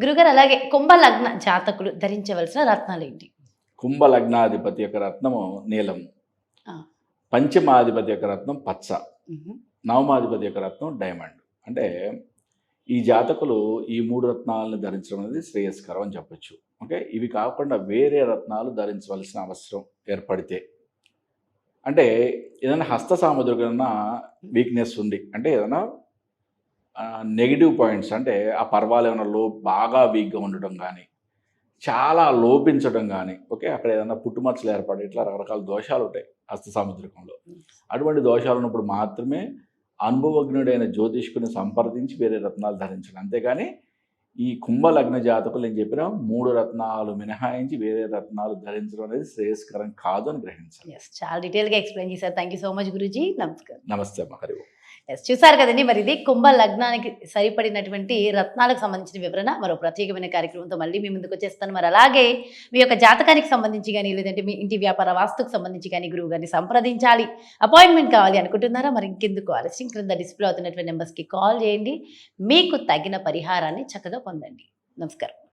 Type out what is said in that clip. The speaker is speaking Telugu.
గురుగారు అలాగే కుంభ లగ్న జాతకులు ధరించవలసిన రత్నాలు ఏంటి? కుంభ లగ్నాధిపతి యొక్క రత్నము నీలం. పంచమాధిపతి యొక్క రత్నం పచ్చ. నవమాధిపతి యొక్క రత్నం డైమండ్. అంటే ఈ జాతకులు ఈ మూడు రత్నాలను ధరించడం అనేది శ్రేయస్కరం అని చెప్పొచ్చు. ఓకే? ఇవి కాకుండా వేరే రత్నాలు ధరించవలసిన అవసరం ఏర్పడితే. అంటే ఏదైనా హస్త సాముద్రికమైన వీక్నెస్ ఉంది. అంటే ఏదైనా నెగిటివ్ పాయింట్స్ అంటే ఆ పర్వాలు ఏమైనా లో బాగా వీక్గా ఉండటం కానీ చాలా లోపించడం కానీ ఓకే? అక్కడ ఏదైనా పుట్టుమచ్చలు ఏర్పడి ఇట్లా రకరకాల దోషాలు ఉంటాయి హస్త సాముద్రికంలో. అటువంటి దోషాలు ఉన్నప్పుడు మాత్రమే అనుభవజ్ఞుడైన జ్యోతిష్కుని సంప్రదించి వేరే రత్నాలు ధరించడం. అంతేగాని ఈ కుంభ లగ్న జాతకులు నేను చెప్పిన మూడు రత్నాలు మినహాయించి వేరే రత్నాలు ధరించడం అనేది శ్రేయస్కరం కాదు అని గ్రహించాలి చాలా డీటెయిల్గా ఎక్స్ప్లెయిన్ చేశారు. థ్యాంక్ యూ సో మచ్ గురుజీ. నమస్కారం. నమస్తే అమ్మ హరి. ఎస్ చూసారు కదండి మరి ఇది కుంభ లగ్నానికి సరిపడినటువంటి రత్నాలకు సంబంధించిన వివరణ. మరో ప్రత్యేకమైన కార్యక్రమంతో మళ్ళీ మీ ముందుకు వచ్చేస్తాను. మరి అలాగే మీ యొక్క జాతకానికి సంబంధించి కానీ లేదంటే మీ ఇంటి వ్యాపార వాస్తుకు సంబంధించి కానీ గురువు గారిని సంప్రదించాలి. అపాయింట్మెంట్ కావాలి అనుకుంటున్నారా? మరి ఇంకెందుకు ఆలస్యం? క్రింద డిస్ప్లే అవుతున్నటువంటి నెంబర్స్కి కాల్ చేయండి. మీకు తగిన పరిహారాన్ని చక్కగా పొందండి. నమస్కారం.